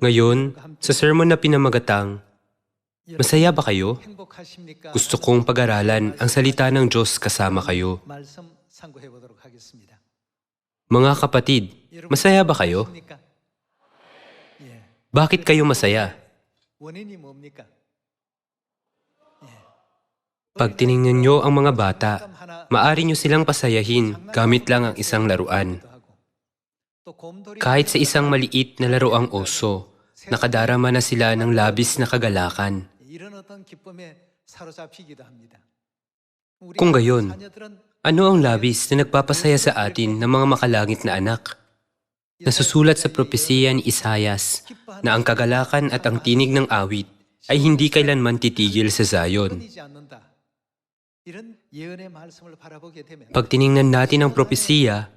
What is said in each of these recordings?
Ngayon, sa sermon na pinamagatang, Masaya ba kayo? Gusto kong pag-aralan ang salita ng Diyos kasama kayo. Mga kapatid, masaya ba kayo? Bakit kayo masaya? Pag tiningnan nyo ang mga bata, maari nyo silang pasayahin gamit lang ang isang laruan. Kahit sa isang maliit na laro ang oso, nakadarama na sila ng labis na kagalakan. Kung gayon, ano ang labis na nagpapasaya sa atin ng mga makalangit na anak? Nasusulat sa propesiya ni Isayas na ang kagalakan at ang tinig ng awit ay hindi kailanman titigil sa Zion. Pag tiningnan natin ang propesiya,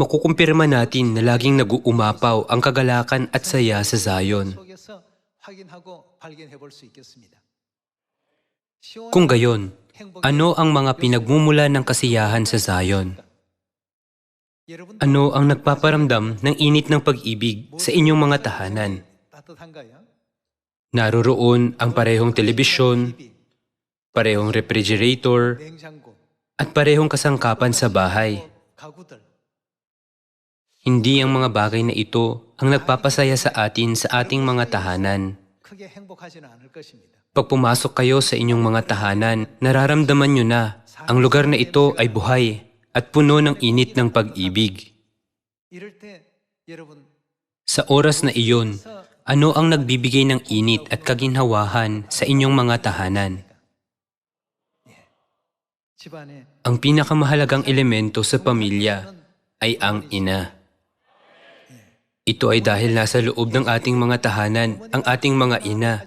makukumpirma natin na laging nag-uumapaw ang kagalakan at saya sa Zion. Kung gayon, ano ang mga pinagmumula ng kasiyahan sa Zion? Ano ang nagpaparamdam ng init ng pag-ibig sa inyong mga tahanan? Naroroon ang parehong telebisyon, parehong refrigerator, at parehong kasangkapan sa bahay. Hindi ang mga bagay na ito ang nagpapasaya sa atin sa ating mga tahanan. Pag pumasok kayo sa inyong mga tahanan, nararamdaman nyo na ang lugar na ito ay buhay at puno ng init ng pag-ibig. Sa oras na iyon, ano ang nagbibigay ng init at kaginhawahan sa inyong mga tahanan? Ang pinakamahalagang elemento sa pamilya ay ang ina. Ito ay dahil nasa loob ng ating mga tahanan ang ating mga ina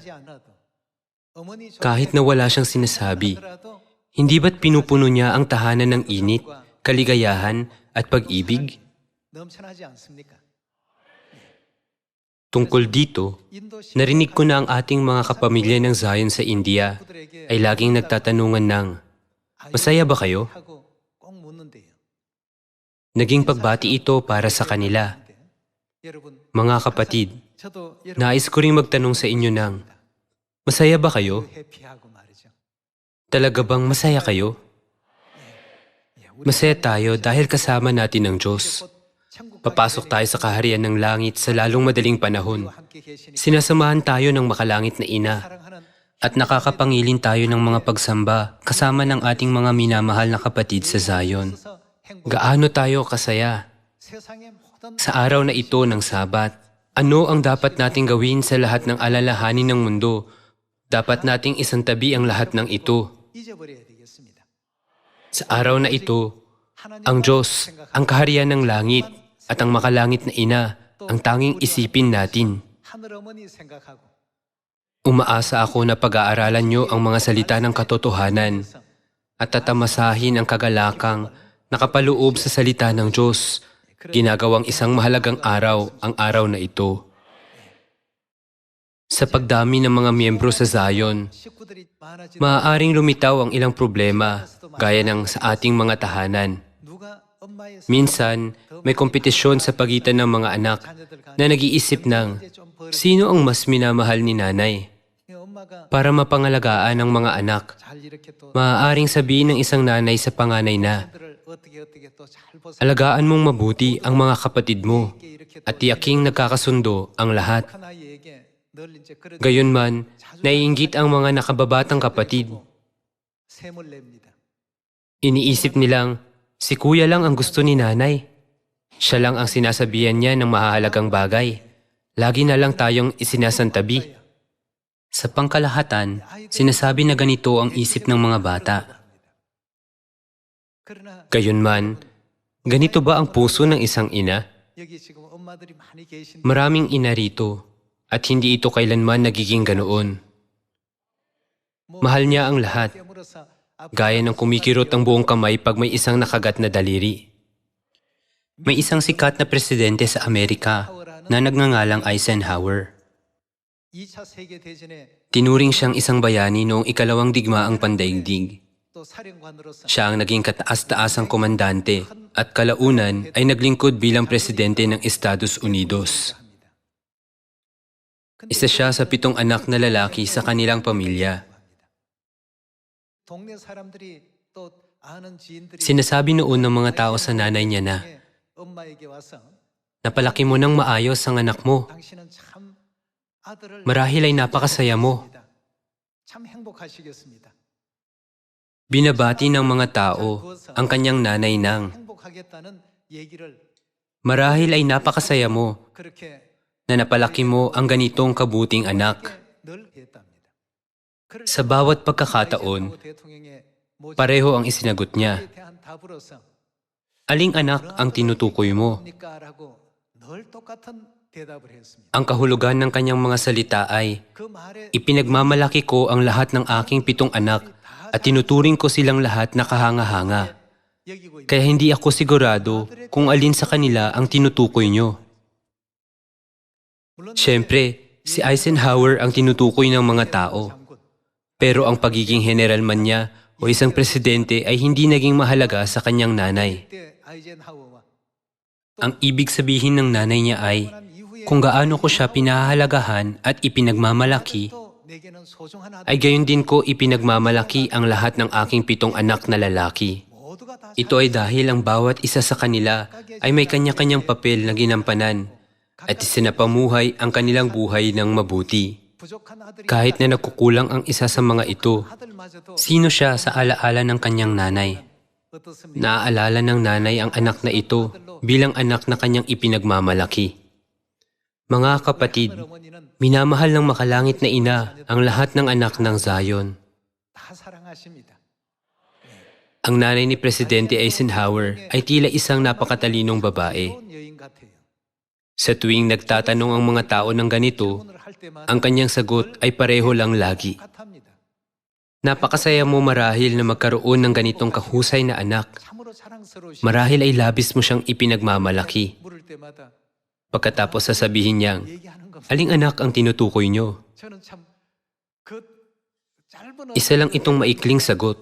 kahit na wala siyang sinasabi, hindi ba't pinupuno niya ang tahanan ng init, kaligayahan at pag-ibig? Tungkol dito, narinig ko na ang ating mga kapamilya ng Zion sa India ay laging nagtatanungan ng, Masaya ba kayo? Naging pagbati ito para sa kanila. Mga kapatid, nais ko rin magtanong sa inyo ng, Masaya ba kayo? Talaga bang masaya kayo? Masaya tayo dahil kasama natin ang Diyos. Papasok tayo sa kaharian ng langit sa lalong madaling panahon. Sinasamahan tayo ng makalangit na ina at nakakapangilin tayo ng mga pagsamba kasama ng ating mga minamahal na kapatid sa Zion. Gaano tayo kasaya? Sa araw na ito ng Sabat, ano ang dapat nating gawin sa lahat ng alalahanin ng mundo dapat nating isantabi ang lahat ng ito. Sa araw na ito, ang Diyos, ang kaharian ng langit, at ang makalangit na ina, ang tanging isipin natin. Umaasa ako na pag-aaralan nyo ang mga salita ng katotohanan at tatamasahin ang kagalakang nakapaloob sa salita ng Diyos, ginagawang isang mahalagang araw ang araw na ito sa pagdami ng mga miyembro sa Zion. Maaaring lumitaw ang ilang problema gaya ng sa ating mga tahanan. Minsan, may kompetisyon sa pagitan ng mga anak na nag-iisip ng sino ang mas minamahal ni nanay. Para mapangalagaan ang mga anak, maaaring sabihin ng isang nanay sa panganay na, Alagaan mong mabuti ang mga kapatid mo at tiyaking nagkakasundo ang lahat. Gayunman, naiinggit ang mga nakababatang kapatid. Iniisip nilang, si kuya lang ang gusto ni nanay. Siya lang ang sinasabihan niya ng mahalagang bagay. Lagi na lang tayong isinasantabi. Sa pangkalahatan, sinasabi na ganito ang isip ng mga bata. Gayunman, ganito ba ang puso ng isang ina? Maraming ina rito at hindi ito kailanman nagiging ganoon. Mahal niya ang lahat, gaya ng kumikirot ang buong kamay pag may isang nakagat na daliri. May isang sikat na presidente sa Amerika na nagngangalang Eisenhower. Tinuring siyang isang bayani noong ikalawang digmaang pandaigdig. Siya ang naging kataas-taasang komandante at kalaunan ay naglingkod bilang presidente ng Estados Unidos. Isa siya sa pitong anak na lalaki sa kanilang pamilya. Sinasabi noon ng mga tao sa nanay niya na, Napalaki mo ng maayos ang anak mo. Marahil ay napakasaya mo. Binabati ng mga tao ang kanyang nanay nang, Marahil ay napakasaya mo na napalaki mo ang ganitong kabuting anak. Sa bawat pagkakataon, pareho ang isinagot niya. Aling anak ang tinutukoy mo? Ang kahulugan ng kanyang mga salita ay, ipinagmamalaki ko ang lahat ng aking pitong anak at tinuturing ko silang lahat na kahanga-hanga. Kaya hindi ako sigurado kung alin sa kanila ang tinutukoy nyo. Eh. Siyempre, si Eisenhower ang tinutukoy ng mga tao. Pero ang pagiging general man niya o isang presidente ay hindi naging mahalaga sa kanyang nanay. Ang ibig sabihin ng nanay niya ay, kung gaano ko siya pinahahalagahan at ipinagmamalaki, ay gayon din ko ipinagmamalaki ang lahat ng aking pitong anak na lalaki. Ito ay dahil ang bawat isa sa kanila ay may kanya-kanyang papel na ginampanan at isinapamuhay ang kanilang buhay ng mabuti. Kahit na nakukulang ang isa sa mga ito, sino siya sa alaala ng kanyang nanay? Naaalala ng nanay ang anak na ito bilang anak na kanyang ipinagmamalaki. Mga kapatid, minamahal ng makalangit na ina ang lahat ng anak ng Zion. Ang nanay ni Presidente Eisenhower ay tila isang napakatalinong babae. Sa tuwing nagtatanong ang mga tao ng ganito, ang kanyang sagot ay pareho lang lagi. Napakasaya mo marahil na magkaroon ng ganitong kahusay na anak. Marahil ay labis mo siyang ipinagmamalaki. Pagkatapos sasabihin niyang, Aling anak ang tinutukoy niyo? Isa lang itong maikling sagot.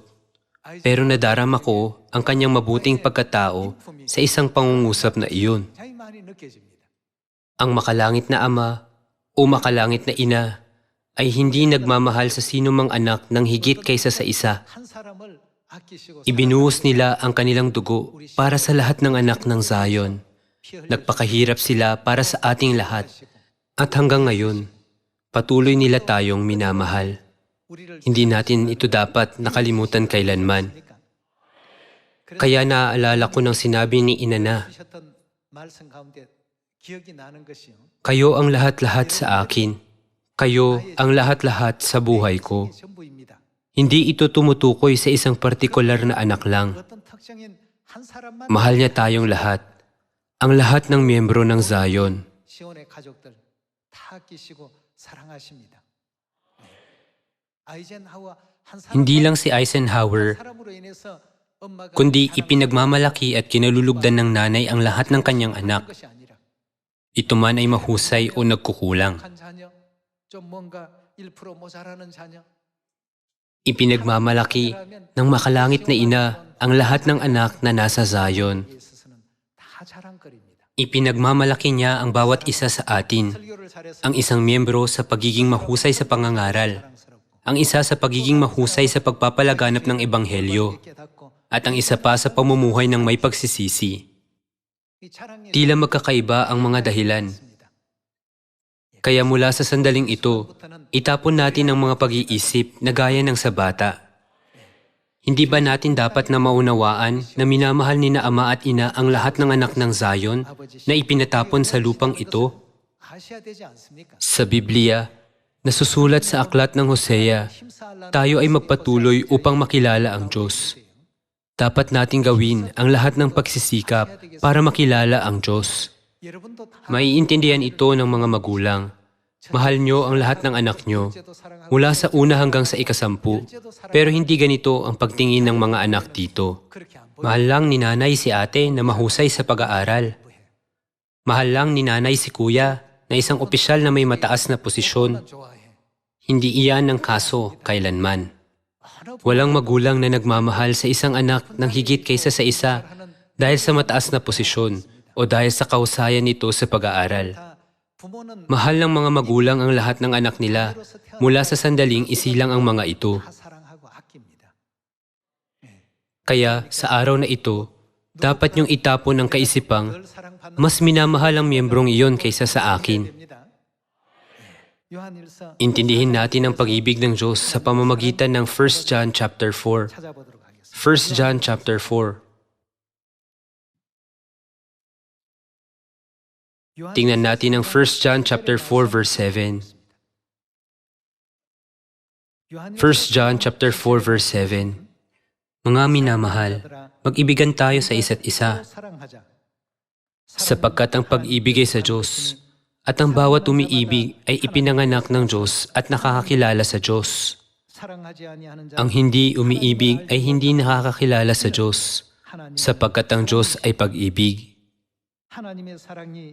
Pero nadarama ko ang kanyang mabuting pagkatao sa isang pangungusap na iyon. Ang makalangit na ama o makalangit na ina ay hindi nagmamahal sa sinumang anak ng higit kaysa sa isa. Ibinuhos nila ang kanilang dugo para sa lahat ng anak ng Zion. Nagpakahirap sila para sa ating lahat. At hanggang ngayon, patuloy nila tayong minamahal. Hindi natin ito dapat nakalimutan kailanman. Kaya naaalala ko ng sinabi ni Inana, kayo ang lahat-lahat sa akin. Kayo ang lahat-lahat sa buhay ko. Hindi ito tumutukoy sa isang partikular na anak lang. Mahal niya tayong lahat. Ang lahat ng miyembro ng Zion. Hindi lang si Eisenhower, kundi ipinagmamalaki at kinalulugdan ng nanay ang lahat ng kanyang anak ito man ay mahusay o nagkukulang. Ipinagmamalaki ng makalangit na ina ang lahat ng anak na nasa Zion. Ipinagmamalaki niya ang bawat isa sa atin, ang isang miyembro sa pagiging mahusay sa pangangaral, ang isa sa pagiging mahusay sa pagpapalaganap ng Ebanghelyo, at ang isa pa sa pamumuhay ng may pagsisisi. Tila magkakaiba ang mga dahilan. Kaya mula sa sandaling ito, itapon natin ang mga pag-iisip na gaya ng sa bata. Hindi ba natin dapat na maunawaan na minamahal ni na ama at ina ang lahat ng anak ng Zion na ipinatapon sa lupang ito? Sa Biblia, nasusulat sa aklat ng Hosea, tayo ay magpatuloy upang makilala ang Diyos. Dapat nating gawin ang lahat ng pagsisikap para makilala ang Diyos. Maiintindihan ito ng mga magulang. Mahal nyo ang lahat ng anak nyo, mula sa una hanggang sa ikasampu. Pero hindi ganito ang pagtingin ng mga anak dito. Mahal lang ni nanay si ate na mahusay sa pag-aaral. Mahal lang ni nanay si kuya na isang opisyal na may mataas na posisyon. Hindi iyan ang kaso kailanman. Walang magulang na nagmamahal sa isang anak ng higit kaysa sa isa dahil sa mataas na posisyon o dahil sa kausayan nito sa pag-aaral. Mahal ng mga magulang ang lahat ng anak nila mula sa sandaling isilang ang mga ito. Kaya sa araw na ito, dapat niyong itapon ang kaisipang, mas minamahal ang miyembrong iyon kaysa sa akin. Intindihin natin ang pag-ibig ng Diyos sa pamamagitan ng 1 John chapter 4. 1 John chapter 4. Tingnan natin ang 1 John chapter 4 verse 7. 1 John chapter 4 verse 7. Mga minamahal, mag-ibigan tayo sa isa't isa sapagkat ang pag-ibig ay sa Diyos. At ang bawat umiibig ay ipinanganak ng Diyos at nakakakilala sa Diyos. Ang hindi umiibig ay hindi nakakakilala sa Diyos, sapagkat ang Diyos ay pag-ibig.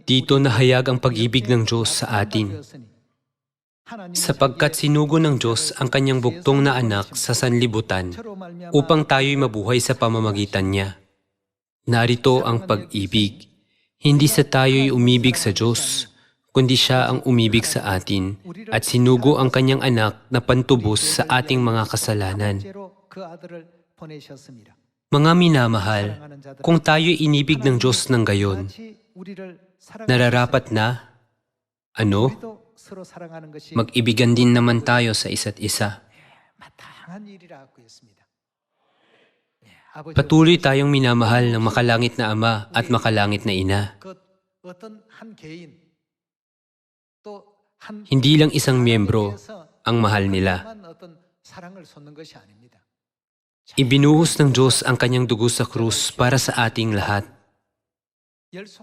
Dito nahayag ang pag-ibig ng Diyos sa atin, sapagkat sinugo ng Diyos ang kanyang buktong na anak sa sanlibutan upang tayo'y mabuhay sa pamamagitan niya. Narito ang pag-ibig, hindi sa tayo'y umibig sa Diyos, kundi siya ang umibig sa atin at sinugo ang kanyang anak na pantubos sa ating mga kasalanan. Mga minamahal, kung tayo inibig ng Diyos ng gayon, nararapat na, ano? Mag-ibigan din naman tayo sa isa't isa. Patuloy tayong minamahal ng makalangit na Ama at makalangit na Ina. Hindi lang isang miyembro ang mahal nila. Ibinuhos ng Diyos ang kanyang dugo sa krus para sa ating lahat.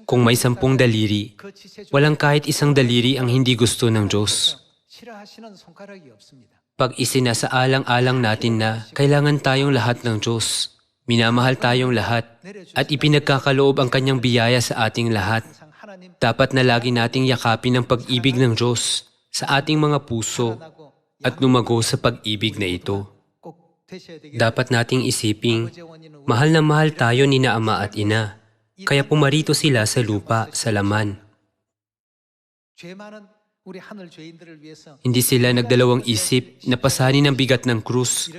Kung may sampung daliri, walang kahit isang daliri ang hindi gusto ng Diyos. Pag isinasaalang-alang natin na kailangan tayong lahat ng Diyos, minamahal tayong lahat, at ipinagkakaloob ang kanyang biyaya sa ating lahat, dapat na lagi nating yakapin ang pag-ibig ng Diyos sa ating mga puso at lumago sa pag-ibig na ito. Dapat nating isiping, mahal na mahal tayo ni na ama at ina, kaya pumarito sila sa lupa, sa laman. Hindi sila nagdalawang isip na pasanin ang bigat ng krus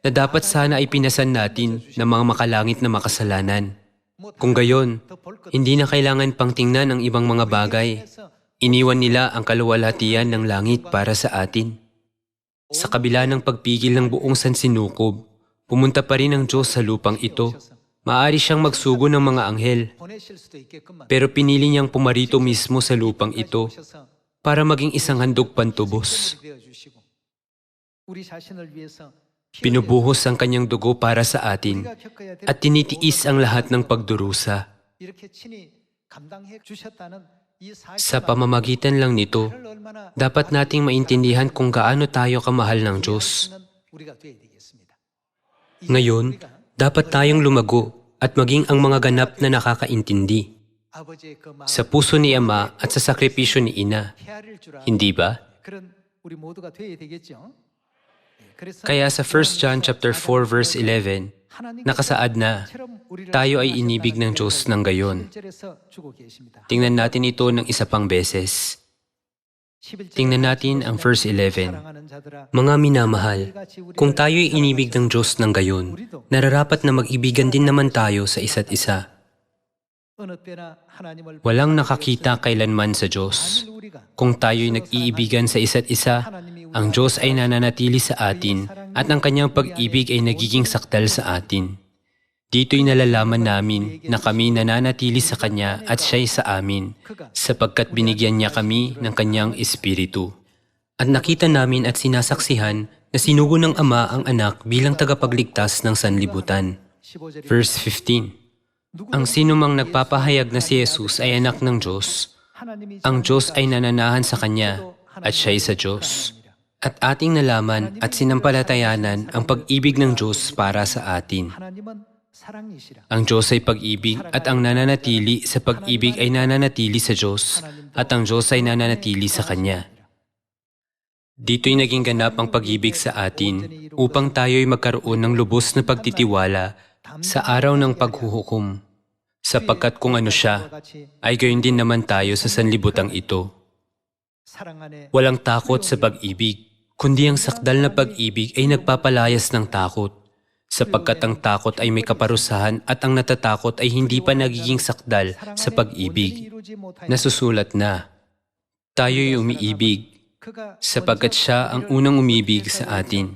na dapat sana ay pinasan natin ng mga makalangit na makasalanan. Kung gayon, hindi na kailangan pang tingnan ang ibang mga bagay. Iniwan nila ang kaluwalhatian ng langit para sa atin. Sa kabila ng pagpigil ng buong sansinukob, pumunta pa rin ang Diyos sa lupang ito. Maari siyang magsugo ng mga anghel, pero pinili niyang pumarito mismo sa lupang ito para maging isang handog pantubos. Pinubuhos ang kanyang dugo para sa atin at tinitiis ang lahat ng pagdurusa. Sa pamamagitan lang nito, dapat nating maintindihan kung gaano tayo kamahal ng Diyos. Ngayon, dapat tayong lumago at maging ang mga ganap na nakakaintindi sa puso ni Ama at sa sakripisyo ni Ina. Hindi ba? Kaya sa 1 John chapter 4 verse 11, nakasaad na tayo ay inibig ng Diyos ng gayon. Tingnan natin ito ng isa pang beses. Tingnan natin ang verse 11. Mga minamahal, kung tayo'y inibig ng Diyos ng gayon, nararapat na mag-ibigan din naman tayo sa isa't isa. Walang nakakita kailanman sa Diyos. Kung tayo'y nag-iibigan sa isa't isa, ang Diyos ay nananatili sa atin at ang kanyang pag-ibig ay nagiging sakdal sa atin. Dito'y nalalaman namin na kami nananatili sa Kanya at Siya'y sa amin, sapagkat binigyan niya kami ng Kanyang Espiritu. At nakita namin at sinasaksihan na sinugo ng Ama ang anak bilang tagapagligtas ng sanlibutan. Verse 15 Ang sinumang nagpapahayag na si Jesus ay anak ng Diyos, ang Diyos ay nananahan sa Kanya at Siya'y sa Diyos. At ating nalaman at sinampalatayanan ang pag-ibig ng Diyos para sa atin. Ang Diyos ay pag-ibig at ang nananatili sa pag-ibig ay nananatili sa Diyos at ang Diyos ay nananatili sa Kanya. Dito'y naging ganap ang pag-ibig sa atin upang tayo'y magkaroon ng lubos na pagtitiwala sa araw ng paghuhukom, sapagkat kung ano siya, ay gayon din naman tayo sa sanlibutan ito. Walang takot sa pag-ibig kundi ang sakdal na pag-ibig ay nagpapalayas ng takot. Sapagkat ang takot ay may kaparusahan at ang natatakot ay hindi pa nagiging sakdal sa pag-ibig. Nasusulat na, tayo'y umiibig sapagkat siya ang unang umibig sa atin.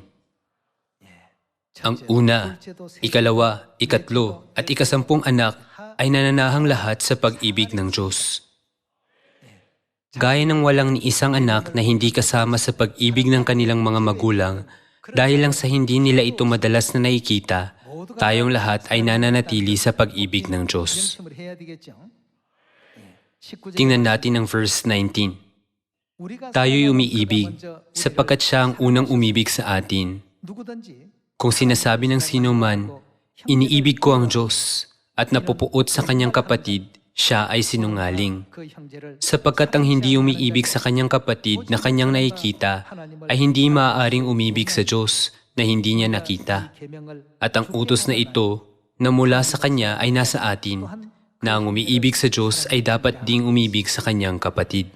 Ang una, ikalawa, ikatlo, at ikasampung anak ay nananahang lahat sa pag-ibig ng Diyos. Gaya ng walang ni isang anak na hindi kasama sa pag-ibig ng kanilang mga magulang dahil lang sa hindi nila ito madalas na nakikita, tayong lahat ay nananatili sa pag-ibig ng Diyos. Tingnan natin ang verse 19. Tayo'y umiibig sapagkat siya ang unang umibig sa atin. Kung sinasabi ng sino man, iniibig ko ang Diyos at napupuot sa kanyang kapatid, siya ay sinungaling. Sapagkat ang hindi umiibig sa kanyang kapatid na kanyang nakikita ay hindi maaaring umibig sa Diyos na hindi niya nakita. At ang utos na ito na mula sa kanya ay nasa atin, na ang umiibig sa Diyos ay dapat ding umibig sa kanyang kapatid.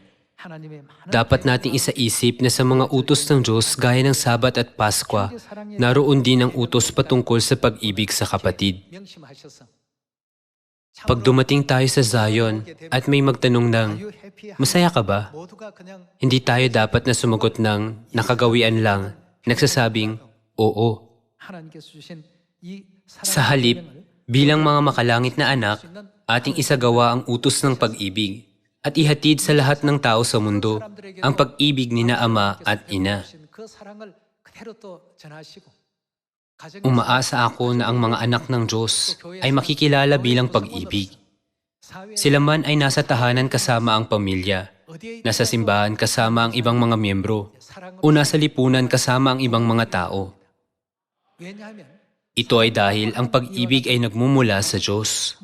Dapat nating isaisip na sa mga utos ng Diyos gaya ng Sabat at Paskwa, naroon din ang utos patungkol sa pag-ibig sa kapatid. Pag dumating tayo sa Zion at may magtanong ng, Masaya ka ba? Hindi tayo dapat na sumagot ng nakagawian lang, nagsasabing, Oo. Sa halip, bilang mga makalangit na anak, ating isagawa ang utos ng pag-ibig at ihatid sa lahat ng tao sa mundo ang pag-ibig ni na Ama at Ina. Umaasa ako na ang mga anak ng Diyos ay makikilala bilang pag-ibig. Sila man ay nasa tahanan kasama ang pamilya, nasa simbahan kasama ang ibang mga miyembro, o nasa lipunan kasama ang ibang mga tao. Ito ay dahil ang pag-ibig ay nagmumula sa Diyos.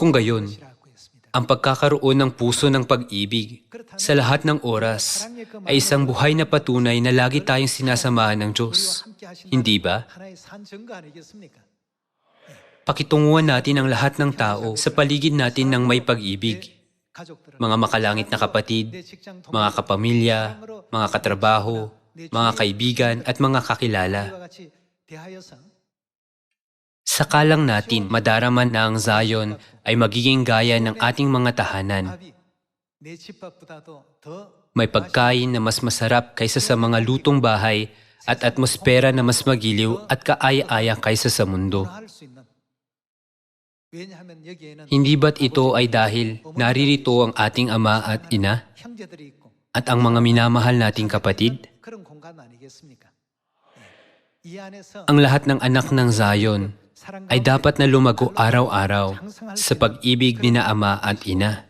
Kung gayon, ang pagkakaroon ng puso ng pag-ibig sa lahat ng oras ay isang buhay na patunay na lagi tayong sinasamahan ng Diyos. Hindi ba? Pakitunguhan natin ang lahat ng tao sa paligid natin ng may pag-ibig. Mga makalangit na kapatid, mga kapamilya, mga katrabaho, mga kaibigan at mga kakilala. Sakalang natin madaraman na ang Zion ay magiging gaya ng ating mga tahanan. May pagkain na mas masarap kaysa sa mga lutong bahay at atmosfera na mas magiliw at kaaya-aya kaysa sa mundo. Hindi ba't ito ay dahil naririto ang ating ama at ina at ang mga minamahal nating kapatid? Ang lahat ng anak ng Zion ay dapat na lumago araw-araw sa pag-ibig ni na ama at ina.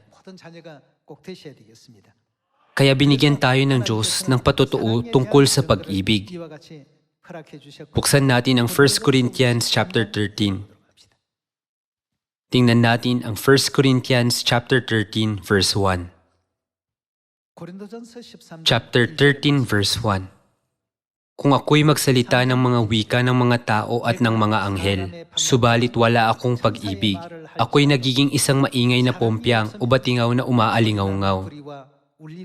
Kaya binigyan tayo ng Diyos ng patotoo tungkol sa pag-ibig. Buksan natin ang 1 Corinthians chapter 13. Tingnan natin ang 1 Corinthians chapter 13 verse 1. Chapter 13 verse 1. Kung ako'y magsalita ng mga wika ng mga tao at ng mga anghel, subalit wala akong pag-ibig, ako'y nagiging isang maingay na pompyang o batingaw na umaalingaw-ngaw.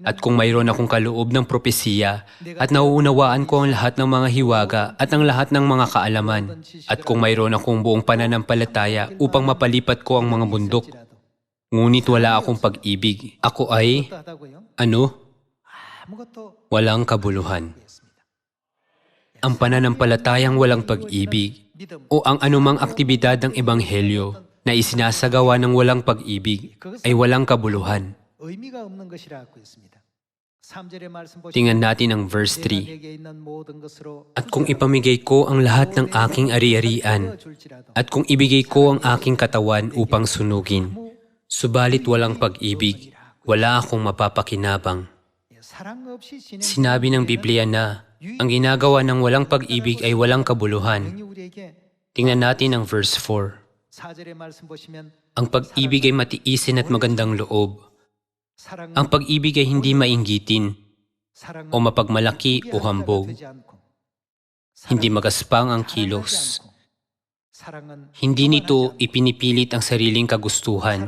At kung mayroon akong kaloob ng propesiya at nauunawaan ko ang lahat ng mga hiwaga at ang lahat ng mga kaalaman, at kung mayroon akong buong pananampalataya upang mapalipat ko ang mga bundok, ngunit wala akong pag-ibig, ako ay, ano, walang kabuluhan. Ang pananampalatayang walang pag-ibig o ang anumang aktibidad ng Ebanghelyo na isinasagawa ng walang pag-ibig ay walang kabuluhan. Tingnan natin ang verse 3. At kung ipamigay ko ang lahat ng aking ari-arian, at kung ibigay ko ang aking katawan upang sunugin, subalit walang pag-ibig, wala akong mapapakinabang. Sinabi ng Biblia na ang ginagawa ng walang pag-ibig ay walang kabuluhan. Tingnan natin ang verse 4. Ang pag-ibig ay matiisin at magandang loob. Ang pag-ibig ay hindi mainggitin o mapagmalaki o hambog. Hindi magaspang ang kilos. Hindi nito ipinipilit ang sariling kagustuhan.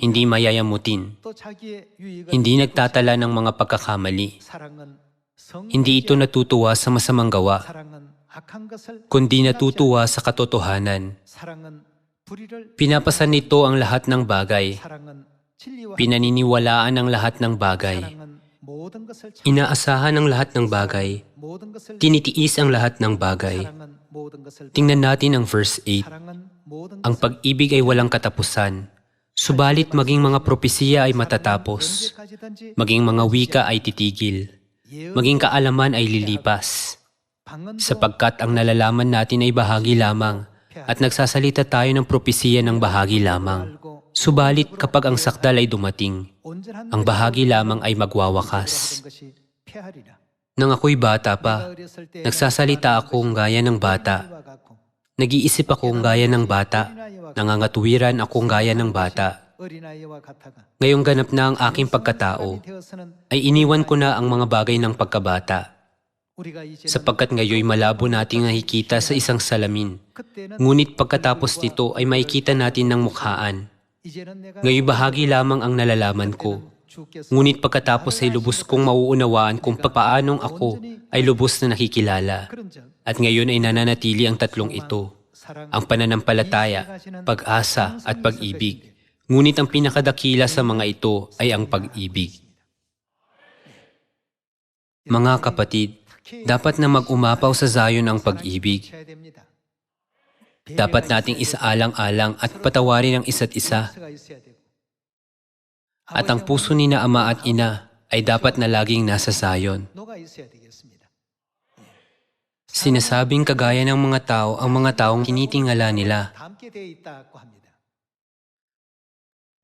Hindi mayayamutin. Hindi nagtatala ng mga pagkakamali. Hindi ito natutuwa sa masamang gawa, kundi natutuwa sa katotohanan. Pinapasan nito ang lahat ng bagay. Pinaniniwalaan ang lahat ng bagay. Inaasahan ang lahat ng bagay. Tinitiis ang lahat ng bagay. Tingnan natin ang verse 8. Ang pag-ibig ay walang katapusan. Subalit maging mga propesiya ay matatapos. Maging mga wika ay titigil maging kaalaman ay lilipas. Sapagkat ang nalalaman natin ay bahagi lamang at nagsasalita tayo ng propesiya ng bahagi lamang. Subalit kapag ang sakdal ay dumating, ang bahagi lamang ay magwawakas. Nang ako'y bata pa, nagsasalita akong gaya ng bata. Nag-iisip akong gaya ng bata, nangangatuwiran akong gaya ng bata. Ngayong ganap na ang aking pagkatao, ay iniwan ko na ang mga bagay ng pagkabata sapagkat ngayoy malabo nating nakikita sa isang salamin. Ngunit pagkatapos nito ay makikita natin ng mukhaan. Ngayoy bahagi lamang ang nalalaman ko. Ngunit pagkatapos ay lubos kong mauunawaan kung papaanong ako ay lubos na nakikilala. At ngayon ay nananatili ang tatlong ito, ang pananampalataya, pag-asa at pag-ibig. Ngunit ang pinakadakila sa mga ito ay ang pag-ibig. Mga kapatid, dapat na mag-umapaw sa Zion ang pag-ibig. Dapat nating isaalang-alang at patawarin ang isa't isa. At ang puso ni na ama at ina ay dapat na laging nasa Zion. Sinasabing kagaya ng mga tao ang mga taong tinitingala nila.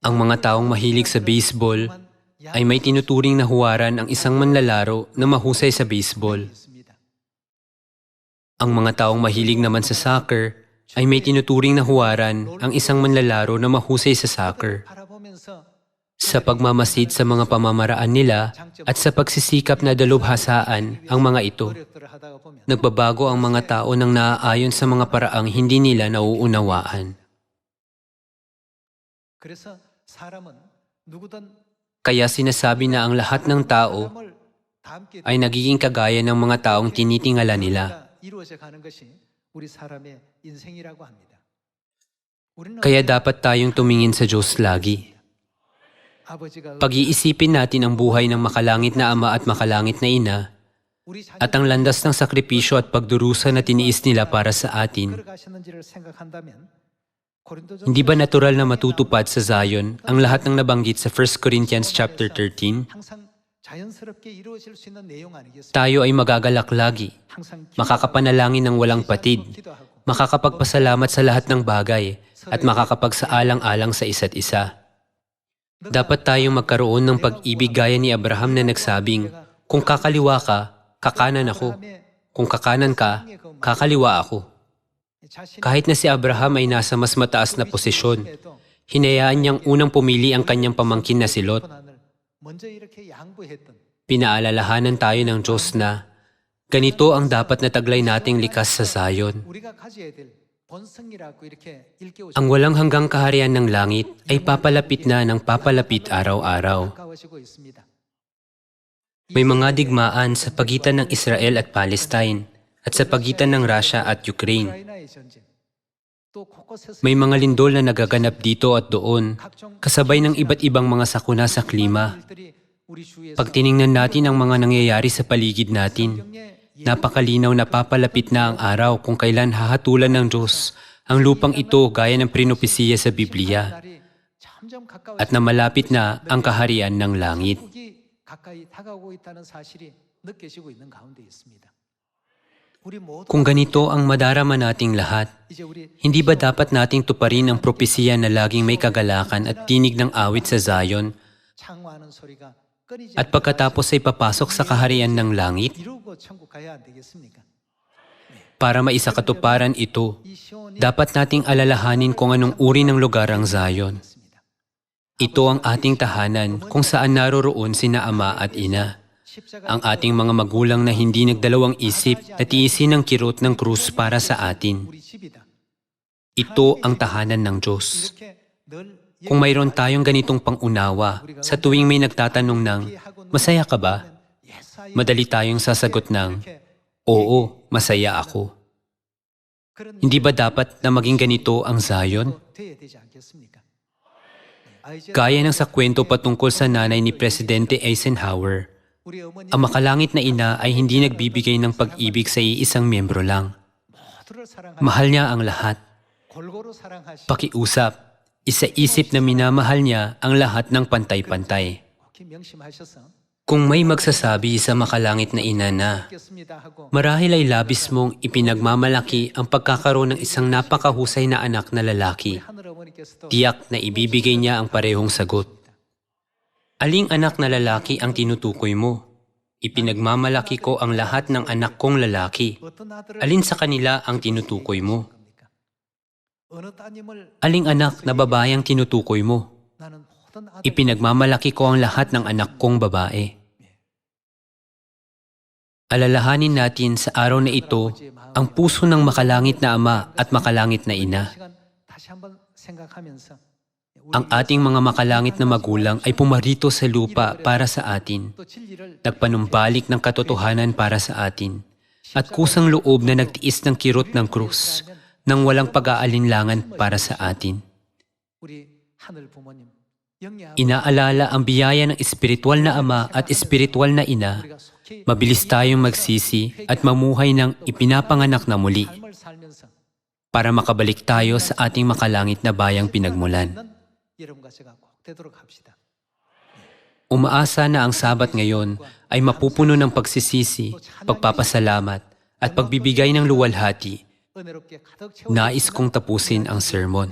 Ang mga taong mahilig sa baseball ay may tinuturing na huwaran ang isang manlalaro na mahusay sa baseball. Ang mga taong mahilig naman sa soccer ay may tinuturing na huwaran ang isang manlalaro na mahusay sa soccer. Sa pagmamasid sa mga pamamaraan nila at sa pagsisikap na dalubhasaan ang mga ito, nagbabago ang mga tao ng naaayon sa mga paraang hindi nila nauunawaan. Kaya sinasabi na ang lahat ng tao ay nagiging kagaya ng mga taong tinitingala nila. Kaya dapat tayong tumingin sa Diyos lagi. Pag-iisipin natin ang buhay ng makalangit na ama at makalangit na ina at ang landas ng sakripisyo at pagdurusa na tiniis nila para sa atin hindi ba natural na matutupad sa Zion ang lahat ng nabanggit sa 1 Corinthians chapter 13? Tayo ay magagalak lagi, makakapanalangin ng walang patid, makakapagpasalamat sa lahat ng bagay, at makakapagsaalang-alang sa isa't isa. Dapat tayong magkaroon ng pag-ibig gaya ni Abraham na nagsabing, Kung kakaliwa ka, kakanan ako. Kung kakanan ka, kakaliwa ako. Kahit na si Abraham ay nasa mas mataas na posisyon, hinayaan niyang unang pumili ang kanyang pamangkin na si Lot. Pinaalalahanan tayo ng Diyos na ganito ang dapat na taglay nating likas sa Zion. Ang walang hanggang kaharian ng langit ay papalapit na ng papalapit araw-araw. May mga digmaan sa pagitan ng Israel at Palestine at sa pagitan ng Russia at Ukraine. May mga lindol na nagaganap dito at doon, kasabay ng iba't ibang mga sakuna sa klima. Pag tiningnan natin ang mga nangyayari sa paligid natin, napakalinaw na papalapit na ang araw kung kailan hahatulan ng Diyos ang lupang ito gaya ng prinopisiya sa Biblia at na malapit na ang kaharian ng langit. Kung ganito ang madarama nating lahat, hindi ba dapat nating tuparin ang propesya na laging may kagalakan at tinig ng awit sa Zion? At pagkatapos ay papasok sa kaharian ng langit? Para maisakatuparan ito, dapat nating alalahanin kung anong uri ng lugar ang Zion. Ito ang ating tahanan kung saan naroroon sina Ama at Ina ang ating mga magulang na hindi nagdalawang isip na tiisin ang kirot ng krus para sa atin. Ito ang tahanan ng Diyos. Kung mayroon tayong ganitong pangunawa sa tuwing may nagtatanong ng, Masaya ka ba? Madali tayong sasagot ng, Oo, masaya ako. Hindi ba dapat na maging ganito ang Zion? Gaya ng sa kwento patungkol sa nanay ni Presidente Eisenhower, ang makalangit na ina ay hindi nagbibigay ng pag-ibig sa iisang miyembro lang. Mahal niya ang lahat. Pakiusap, isa-isip na minamahal niya ang lahat ng pantay-pantay. Kung may magsasabi sa makalangit na ina na, marahil ay labis mong ipinagmamalaki ang pagkakaroon ng isang napakahusay na anak na lalaki, tiyak na ibibigay niya ang parehong sagot. Aling anak na lalaki ang tinutukoy mo? Ipinagmamalaki ko ang lahat ng anak kong lalaki. Alin sa kanila ang tinutukoy mo? Aling anak na babae ang tinutukoy mo? Ipinagmamalaki ko ang lahat ng anak kong babae. Alalahanin natin sa araw na ito ang puso ng makalangit na ama at makalangit na ina. Ang ating mga makalangit na magulang ay pumarito sa lupa para sa atin, nagpanumbalik ng katotohanan para sa atin, at kusang loob na nagtiis ng kirot ng krus nang walang pag-aalinlangan para sa atin. Inaalala ang biyaya ng espiritual na ama at espiritual na ina, mabilis tayong magsisi at mamuhay ng ipinapanganak na muli para makabalik tayo sa ating makalangit na bayang pinagmulan. Umaasa na ang sabat ngayon ay mapupuno ng pagsisisi, pagpapasalamat at pagbibigay ng luwalhati. Nais kong tapusin ang sermon.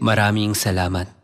Maraming salamat.